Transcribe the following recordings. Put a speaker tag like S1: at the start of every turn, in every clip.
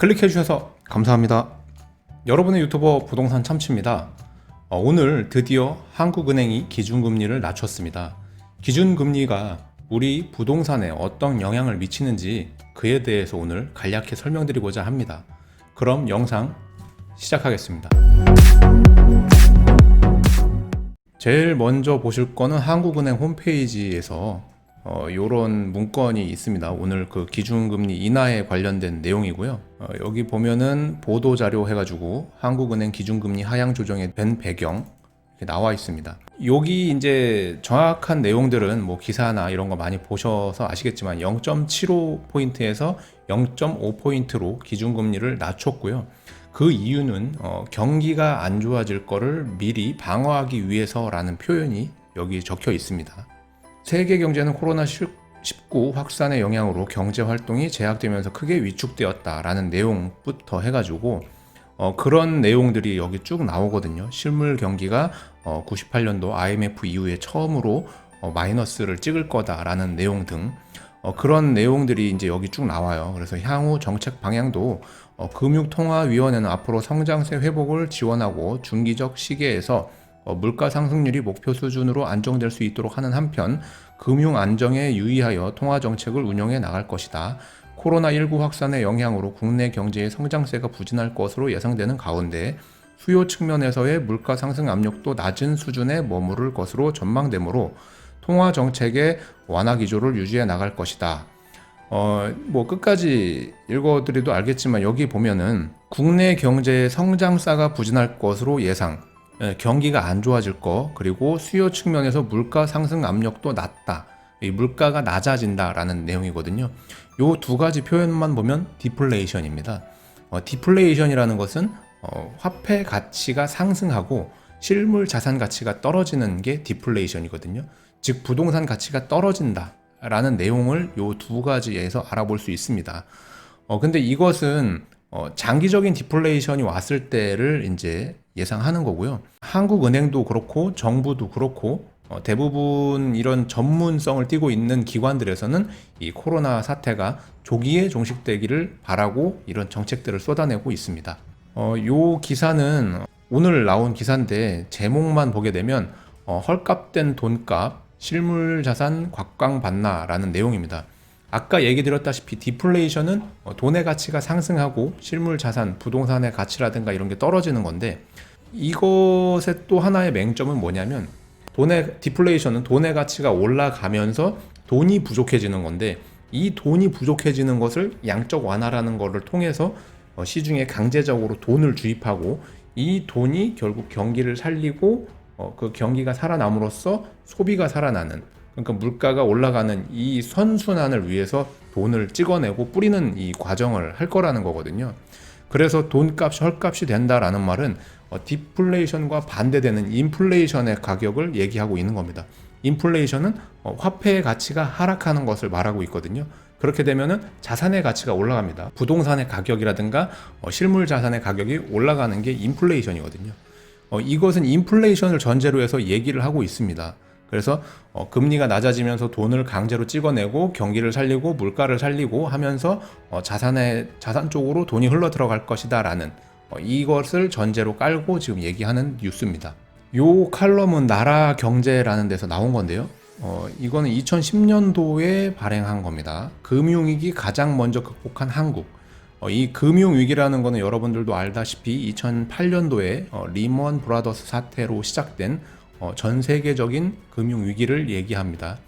S1: 클릭해 주셔서 감사합니다. 여러분의 유튜버 부동산 참치입니다. 어, 오늘 드디어 한국은행이 기준금리를 낮췄습니다. 기준금리가 우리 부동산에 어떤 영향을 미치는지 그에 대해서 오늘 간략히 설명드리고자 합니다. 그럼 영상 시작하겠습니다. 제일 먼저 보실 거는 한국은행 홈페이지에서 어, 이런 문건이 있습니다. 오늘 그 기준금리 인하에 관련된 내용이고요. 어, 여기 보면은 보도 자료 해가지고 한국은행 기준금리 하향 조정에 된 배경 나와 있습니다. 여기 이제 정확한 내용들은 뭐 기사나 이런 거 많이 보셔서 아시겠지만 0.75 포인트에서 0.5 포인트로 기준금리를 낮췄고요. 그 이유는 어, 경기가 안 좋아질 거를 미리 방어하기 위해서라는 표현이 여기 적혀 있습니다. 세계 경제는 코로나19 확산의 영향으로 경제 활동이 제약되면서 크게 위축되었다라는 내용부터 해가지고 어, 그런 내용들이 여기 쭉 나오거든요. 실물 경기가 어, 98년도 IMF 이후에 처음으로 어, 마이너스를 찍을 거다라는 내용 등 어, 그런 내용들이 이제 여기 쭉 나와요. 그래서 향후 정책 방향도 어, 금융통화위원회는 앞으로 성장세 회복을 지원하고 중기적 시계에서 어, 물가 상승률이 목표 수준으로 안정될 수 있도록 하는 한편 금융 안정에 유의하여 통화 정책을 운영해 나갈 것이다. 코로나19 확산의 영향으로 국내 경제의 성장세가 부진할 것으로 예상되는 가운데 수요 측면에서의 물가 상승 압력도 낮은 수준에 머무를 것으로 전망되므로 통화 정책의 완화 기조를 유지해 나갈 것이다. 어, 뭐 끝까지 읽어드려도 알겠지만 여기 보면은 국내 경제의 성장세가 부진할 것으로 예상. 예, 경기가 안 좋아질 거 그리고 수요 측면에서 물가 상승 압력도 낮다. 이 물가가 낮아진다라는 내용이거든요. 요 두 가지 표현만 보면 디플레이션입니다. 어, 디플레이션이라는 것은 어, 화폐 가치가 상승하고 실물 자산 가치가 떨어지는 게 디플레이션이거든요. 즉 부동산 가치가 떨어진다라는 내용을 요 두 가지에서 알아볼 수 있습니다. 어, 근데 이것은 어, 장기적인 디플레이션이 왔을 때를 이제 예상하는 거고요. 한국은행도 그렇고 정부도 그렇고 어, 대부분 이런 전문성을 띠고 있는 기관들에서는 이 코로나 사태가 조기에 종식되기를 바라고 이런 정책들을 쏟아내고 있습니다. 어, 요 기사는 오늘 나온 기사인데 제목만 보게 되면 어, 헐값된 돈값 실물 자산 곽광 받나라는 내용입니다. 아까 얘기 드렸다시피 디플레이션은 어, 돈의 가치가 상승하고 실물 자산, 부동산의 가치라든가 이런 게 떨어지는 건데 이것의 또 하나의 맹점은 뭐냐면 돈의 디플레이션은 돈의 가치가 올라가면서 돈이 부족해지는 건데 이 돈이 부족해지는 것을 양적 완화라는 것을 통해서 어, 시중에 강제적으로 돈을 주입하고 이 돈이 결국 경기를 살리고 어, 그 경기가 살아남으로써 소비가 살아나는 그러니까 물가가 올라가는 이 선순환을 위해서 돈을 찍어내고 뿌리는 이 과정을 할 거라는 거거든요. 그래서 돈값이 헐값이 된다라는 말은 어, 디플레이션과 반대되는 인플레이션의 가격을 얘기하고 있는 겁니다. 인플레이션은 어, 화폐의 가치가 하락하는 것을 말하고 있거든요. 그렇게 되면은 자산의 가치가 올라갑니다. 부동산의 가격이라든가 어, 실물 자산의 가격이 올라가는 게 인플레이션이거든요. 어, 이것은 인플레이션을 전제로 해서 얘기를 하고 있습니다. 그래서 어, 금리가 낮아지면서 돈을 강제로 찍어내고 경기를 살리고 물가를 살리고 하면서 어, 자산의 자산 쪽으로 돈이 흘러 들어갈 것이다라는 어, 이것을 전제로 깔고 지금 얘기하는 뉴스입니다. 요 칼럼은 나라 경제라는 데서 나온 건데요. 어, 이거는 2010년도에 발행한 겁니다. 금융위기 가장 먼저 극복한 한국. 어, 이 금융위기라는 거는 여러분들도 알다시피 2008년도에 어, 리먼 브라더스 사태로 시작된 어, 전 세계적인 금융 위기를 얘기합니다.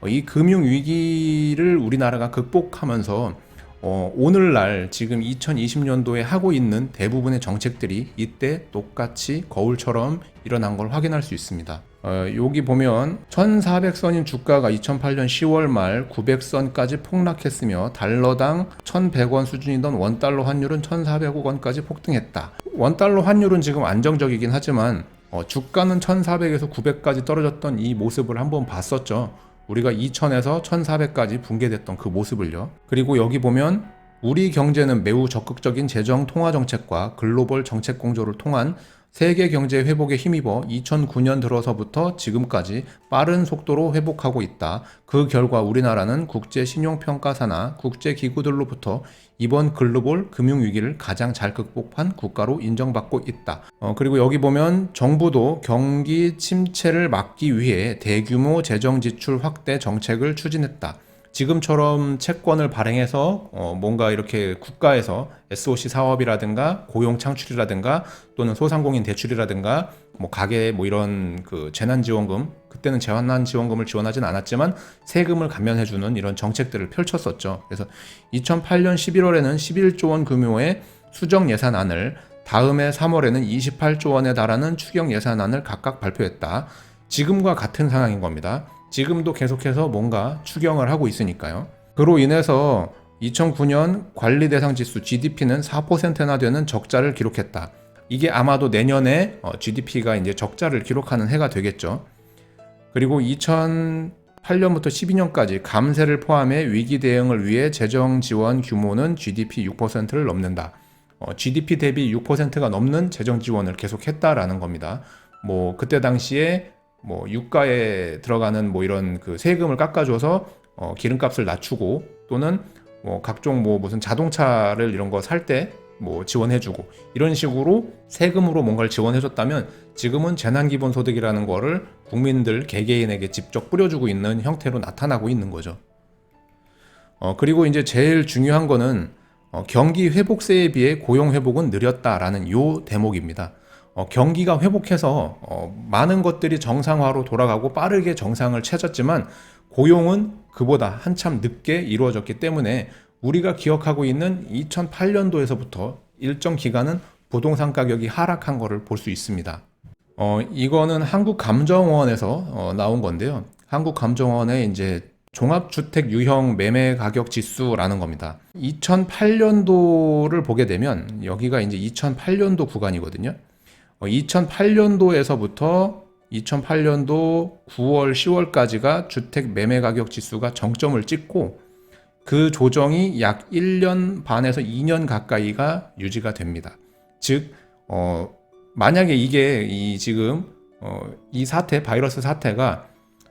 S1: 어, 이 금융 위기를 우리나라가 극복하면서 어, 오늘날 지금 2020년도에 하고 있는 대부분의 정책들이 이때 똑같이 거울처럼 일어난 걸 확인할 수 있습니다. 어, 여기 보면 1400선인 주가가 2008년 10월 말 900선까지 폭락했으며 달러당 1100원 수준이던 원달러 환율은 1400억 원까지 폭등했다. 원달러 환율은 지금 안정적이긴 하지만 어, 주가는 1400에서 900까지 떨어졌던 이 모습을 한번 봤었죠. 우리가 2000에서 1400까지 붕괴됐던 그 모습을요. 그리고 여기 보면 우리 경제는 매우 적극적인 재정 통화 정책과 글로벌 정책 공조를 통한 세계 경제 회복에 힘입어 2009년 들어서부터 지금까지 빠른 속도로 회복하고 있다. 그 결과 우리나라는 국제 신용평가사나 국제 기구들로부터 이번 글로벌 금융위기를 가장 잘 극복한 국가로 인정받고 있다. 어, 그리고 여기 보면 정부도 경기 침체를 막기 위해 대규모 재정 지출 확대 정책을 추진했다. 지금처럼 채권을 발행해서 어, 뭔가 이렇게 국가에서 SOC 사업이라든가 고용 창출이라든가 또는 소상공인 대출이라든가 뭐 가게 뭐 이런 그 재난지원금 그때는 재난지원금을 지원하진 않았지만 세금을 감면해주는 이런 정책들을 펼쳤었죠. 그래서 2008년 11월에는 11조 원 규모의 수정 예산안을 다음해 3월에는 28조 원에 달하는 추경 예산안을 각각 발표했다. 지금과 같은 상황인 겁니다. 지금도 계속해서 뭔가 추경을 하고 있으니까요. 그로 인해서 2009년 관리 대상 지수 GDP는 4%나 되는 적자를 기록했다. 이게 아마도 내년에 GDP가 이제 적자를 기록하는 해가 되겠죠. 그리고 2008년부터 12년까지 감세를 포함해 위기 대응을 위해 재정 지원 규모는 GDP 6%를 넘는다. 어, GDP 대비 6%가 넘는 재정 지원을 계속했다라는 겁니다. 뭐 그때 당시에 뭐 유가에 들어가는 뭐 이런 그 세금을 깎아줘서 어, 기름값을 낮추고 또는 뭐 각종 뭐 무슨 자동차를 이런 거 살 때 뭐 지원해주고 이런 식으로 세금으로 뭔가를 지원해줬다면 지금은 재난기본소득이라는 거를 국민들 개개인에게 직접 뿌려주고 있는 형태로 나타나고 있는 거죠. 어, 그리고 이제 제일 중요한 거는 어, 경기 회복세에 비해 고용 회복은 느렸다라는 요 대목입니다. 어, 경기가 회복해서 어, 많은 것들이 정상화로 돌아가고 빠르게 정상을 찾았지만 고용은 그보다 한참 늦게 이루어졌기 때문에 우리가 기억하고 있는 2008년도에서부터 일정 기간은 부동산 가격이 하락한 것을 볼 수 있습니다. 어, 이거는 한국감정원에서 어, 나온 건데요. 한국감정원의 이제 종합주택 유형 매매 가격 지수라는 겁니다. 2008년도를 보게 되면 여기가 이제 2008년도 구간이거든요. 2008년도에서부터 어, 2008년도 9월, 10월까지가 주택 매매 가격 지수가 정점을 찍고 그 조정이 약 1년 반에서 2년 가까이가 유지가 됩니다. 즉, 어, 만약에 이게 이 지금 어, 이 사태, 바이러스 사태가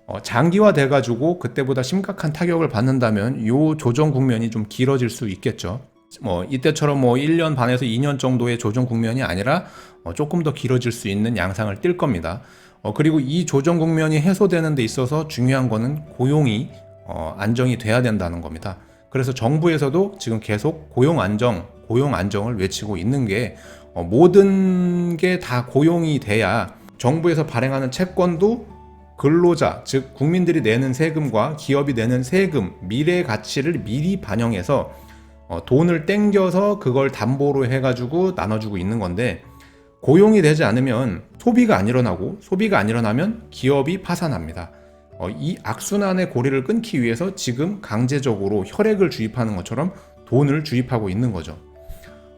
S1: 어, 장기화 돼 가지고 그때보다 심각한 타격을 받는다면 요 조정 국면이 좀 길어질 수 있겠죠. 뭐 이때처럼 뭐 1년 반에서 2년 정도의 조정 국면이 아니라 어, 조금 더 길어질 수 있는 양상을 띌 겁니다. 어, 그리고 이 조정 국면이 해소되는 데 있어서 중요한 거는 고용이 어, 안정이 돼야 된다는 겁니다. 그래서 정부에서도 지금 계속 고용 안정, 고용 안정을 외치고 있는 게 어, 모든 게 다 고용이 돼야 정부에서 발행하는 채권도 근로자, 즉 국민들이 내는 세금과 기업이 내는 세금, 미래 가치를 미리 반영해서 어, 돈을 땡겨서 그걸 담보로 해가지고 나눠주고 있는 건데 고용이 되지 않으면 소비가 안 일어나고 소비가 안 일어나면 기업이 파산합니다. 어, 이 악순환의 고리를 끊기 위해서 지금 강제적으로 혈액을 주입하는 것처럼 돈을 주입하고 있는 거죠.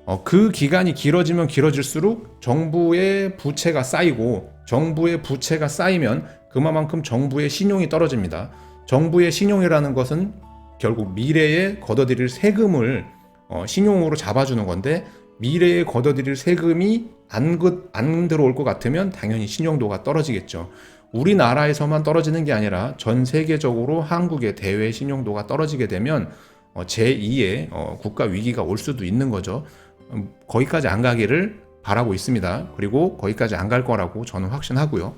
S1: 어, 그 기간이 길어지면 길어질수록 정부의 부채가 쌓이고 정부의 부채가 쌓이면 그만큼 정부의 신용이 떨어집니다. 정부의 신용이라는 것은 결국 미래에 걷어들일 세금을 어, 신용으로 잡아주는 건데 미래에 걷어들일 세금이 안, 안 들어올 것 같으면 당연히 신용도가 떨어지겠죠. 우리나라에서만 떨어지는 게 아니라 전 세계적으로 한국의 대외 신용도가 떨어지게 되면 어, 제2의 어, 국가 위기가 올 수도 있는 거죠. 음, 거기까지 안 가기를 바라고 있습니다. 그리고 거기까지 안 갈 거라고 저는 확신하고요.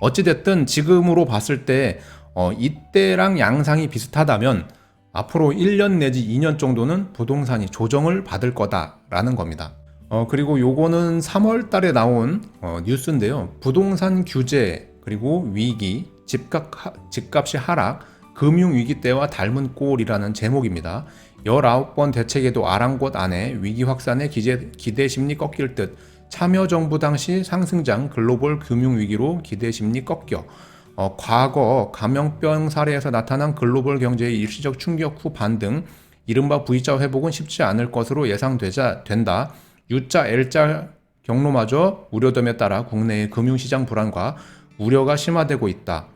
S1: 어찌됐든 지금으로 봤을 때 어, 이때랑 양상이 비슷하다면 앞으로 1년 내지 2년 정도는 부동산이 조정을 받을 거다라는 겁니다. 어, 그리고 요거는 3월 달에 나온 어, 뉴스인데요. 부동산 규제, 그리고 위기, 집값, 집값이 하락, 금융위기 때와 닮은 꼴이라는 제목입니다. 19번 대책에도 아랑곳 안에 위기 확산의 기대, 기대 심리 꺾일 듯 참여정부 당시 상승장 글로벌 금융위기로 기대 심리 꺾여 어, 과거 감염병 사례에서 나타난 글로벌 경제의 일시적 충격 후 반등, 이른바 V자 회복은 쉽지 않을 것으로 예상되자 된다. U자, L자 경로마저 우려됨에 따라 국내의 금융시장 불안과 우려가 심화되고 있다.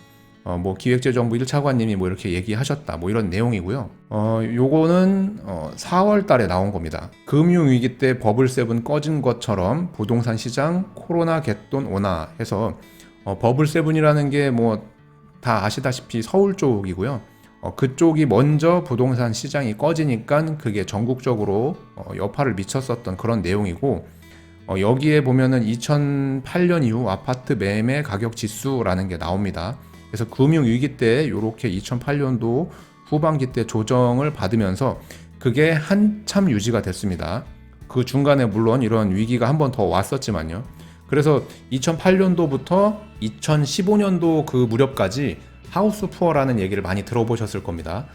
S1: 어, 뭐 기획재정부 1차관님이 뭐 이렇게 얘기하셨다 뭐 이런 내용이고요. 어, 요거는 어, 4월 달에 나온 겁니다. 금융위기 때 버블 세븐 꺼진 것처럼 부동산 시장 코로나 개돈 오나 해서 어, 버블 세븐이라는 게 뭐 다 아시다시피 서울 쪽이고요. 어, 그쪽이 먼저 부동산 시장이 꺼지니까 그게 전국적으로 어, 여파를 미쳤었던 그런 내용이고 어, 여기에 보면은 2008년 이후 아파트 매매 가격 지수라는 게 나옵니다. 그래서 금융 위기 때 이렇게 2008년도 후반기 때 조정을 받으면서 그게 한참 유지가 됐습니다. 그 중간에 물론 이런 위기가 한 번 더 왔었지만요. 그래서 2008년도부터 2015년도 그 무렵까지 하우스 푸어라는 얘기를 많이 들어보셨을 겁니다.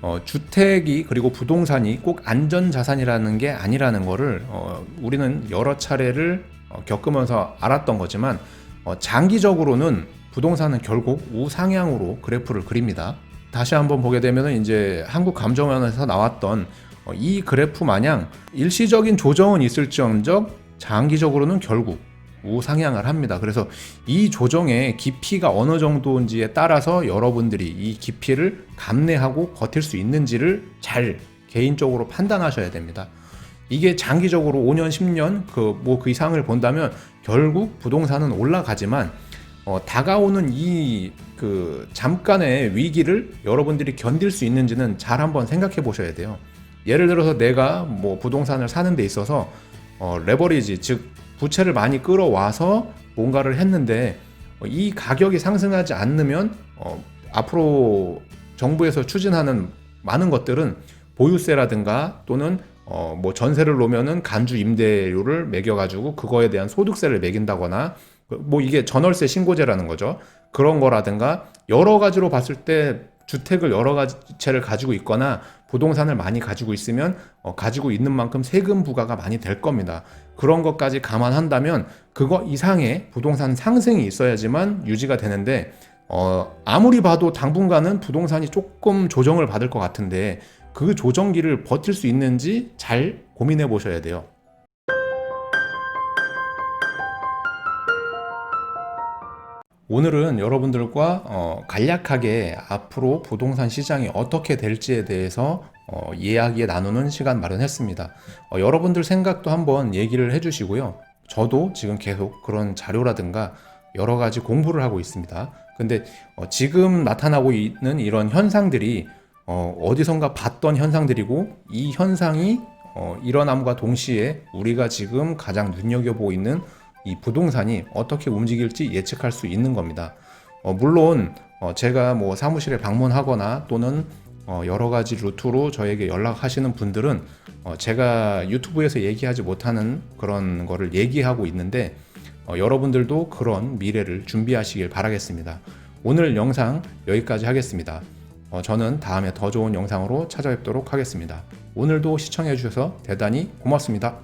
S1: 어, 주택이 그리고 부동산이 꼭 안전 자산이라는 게 아니라는 거를 어, 우리는 여러 차례를 어, 겪으면서 알았던 거지만 어, 장기적으로는 부동산은 결국 우상향으로 그래프를 그립니다. 다시 한번 보게 되면 이제 한국 감정원에서 나왔던 어, 이 그래프 마냥 일시적인 조정은 있을지언정 장기적으로는 결국 우상향을 합니다. 그래서 이 조정의 깊이가 어느 정도인지에 따라서 여러분들이 이 깊이를 감내하고 버틸 수 있는지를 잘 개인적으로 판단하셔야 됩니다. 이게 장기적으로 5년, 10년 그 뭐 그 이상을 본다면 결국 부동산은 올라가지만 어, 다가오는 이 그 잠깐의 위기를 여러분들이 견딜 수 있는지는 잘 한번 생각해 보셔야 돼요. 예를 들어서 내가 뭐 부동산을 사는 데 있어서 어, 레버리지 즉 부채를 많이 끌어와서 뭔가를 했는데 어, 이 가격이 상승하지 않으면 어, 앞으로 정부에서 추진하는 많은 것들은 보유세라든가 또는 어, 뭐 전세를 놓으면은 간주 임대료를 매겨가지고 그거에 대한 소득세를 매긴다거나 그뭐 이게 전월세 신고제라는 거죠. 그런 거라든가 여러 가지로 봤을 때 주택을 여러 가지 채를 가지고 있거나 부동산을 많이 가지고 있으면 어, 가지고 있는 만큼 세금 부과가 많이 될 겁니다. 그런 것까지 감안한다면 그거 이상의 부동산 상승이 있어야지만 유지가 되는데 어, 아무리 봐도 당분간은 부동산이 조금 조정을 받을 것 같은데 그 조정기를 버틸 수 있는지 잘 고민해 보셔야 돼요. 오늘은 여러분들과 어, 간략하게 앞으로 부동산 시장이 어떻게 될지에 대해서 어, 이야기 나누는 시간 마련했습니다. 어, 여러분들 생각도 한번 얘기를 해주시고요. 저도 지금 계속 그런 자료라든가 여러 가지 공부를 하고 있습니다. 근데 어, 지금 나타나고 있는 이런 현상들이 어, 어디선가 봤던 현상들이고 이 현상이 어, 일어남과 동시에 우리가 지금 가장 눈여겨보고 있는 이 부동산이 어떻게 움직일지 예측할 수 있는 겁니다. 어, 물론 어, 제가 뭐 사무실에 방문하거나 또는 어, 여러 가지 루트로 저에게 연락하시는 분들은 어, 제가 유튜브에서 얘기하지 못하는 그런 거를 얘기하고 있는데 어, 여러분들도 그런 미래를 준비하시길 바라겠습니다. 오늘 영상 여기까지 하겠습니다. 어, 저는 다음에 더 좋은 영상으로 찾아뵙도록 하겠습니다. 오늘도 시청해 주셔서 대단히 고맙습니다.